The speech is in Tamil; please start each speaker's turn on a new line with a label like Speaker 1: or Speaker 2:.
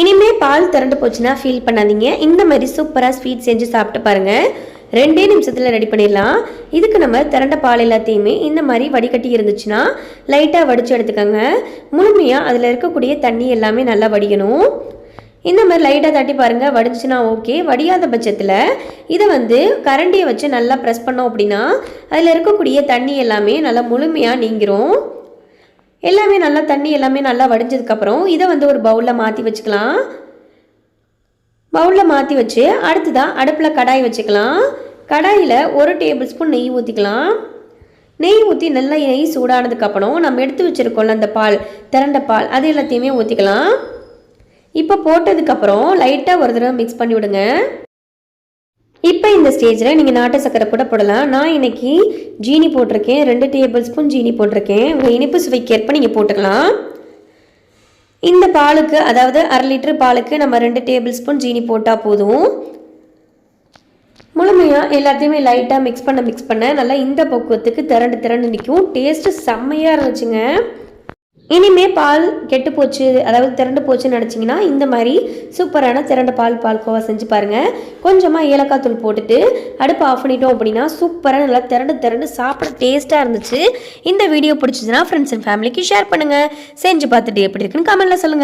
Speaker 1: இனிமே பால் திரண்டு போச்சுன்னா ஃபீல் பண்ணாதீங்க. இந்த மாதிரி சூப்பராக ஸ்வீட் செஞ்சு சாப்பிட்டு பாருங்கள் ரெண்டே நிமிஷத்தில் ரெடி பண்ணிடலாம். இதுக்கு நம்ம திரண்ட பால் எல்லாத்தையுமே இந்த மாதிரி வடிகட்டி இருந்துச்சுன்னா லைட்டாக வடித்து எடுத்துக்கோங்க. முழுமையாக அதில் இருக்கக்கூடிய தண்ணி எல்லாமே நல்லா வடிக்கணும் இந்த மாதிரி லைட்டாக தட்டி பாருங்கள் வடிஞ்சுன்னா ஓகே வடியாத பட்சத்தில் இதை வந்து கரண்டியை வச்சு நல்லா ப்ரெஸ் பண்ணோம் அப்படின்னா அதில் இருக்கக்கூடிய தண்ணி எல்லாமே நல்லா முழுமையாக நீங்கிரும். எல்லாமே நல்லா தண்ணி எல்லாமே நல்லா வடிஞ்சதுக்கப்புறம் இதை வந்து ஒரு பவுலில் மாற்றி வச்சுக்கலாம். பவுலில் மாற்றி வச்சு அடுத்ததாக அடுப்பில் கடாய் வச்சுக்கலாம். கடாயில் ஒரு டேபிள் ஸ்பூன் நெய் ஊற்றிக்கலாம் நெய் ஊற்றி நல்லா நெய் சூடானதுக்கப்புறம் நம்ம எடுத்து வச்சுருக்கோம்ல அந்த பால் திரண்ட பால் அது எல்லாத்தையுமே ஊற்றிக்கலாம் இப்போ போட்டதுக்கப்புறம் லைட்டாக ஒரு தடவை மிக்ஸ் பண்ணி விடுங்க. இப்போ இந்த ஸ்டேஜில் நீங்கள் நாட்டு சக்கரை கூட போடலாம். நான் இன்றைக்கி ஜீனி போட்டிருக்கேன். ரெண்டு டேபிள் ஸ்பூன் ஜீனி போட்டிருக்கேன். உங்கள் இனிப்பு சுவைக்கேற்ப நீங்கள் போட்டுக்கலாம். இந்த பாலுக்கு அதாவது அரை லிட்டர் பாலுக்கு நம்ம ரெண்டு டேபிள் ஸ்பூன் ஜீனி போட்டால் போதும். முழுமையாக எல்லாத்தையுமே லைட்டாக மிக்ஸ் பண்ண மிக்ஸ் பண்ண நல்லா இந்த பக்குவத்துக்கு திரண்டு திரண்டு நிற்கும் டேஸ்ட்டு செம்மையாக இருந்துச்சுங்க. இனிமே பால் கெட்டு போச்சு அதாவது திரண்டு போச்சுன்னு நினச்சிங்கன்னா இந்த மாதிரி சூப்பரான திரண்ட பால் பால்கோவா செஞ்சு பாருங்கள் கொஞ்சமாக ஏலக்காய் தூள் போட்டுட்டு அடுப்பு ஆஃப் பண்ணிட்டோம் அப்படின்னா சூப்பராக நல்லா திரண்டு திரண்டு சாப்பிட டேஸ்ட்டாக இருந்துச்சு. இந்த வீடியோ பிடிச்சிதுன்னா ஃப்ரெண்ட்ஸ் அண்ட் ஃபேமிலிக்கு ஷேர் பண்ணுங்கள் செஞ்சு பார்த்துட்டு எப்படி இருக்குன்னு கமெண்ட்டில் சொல்லுங்கள்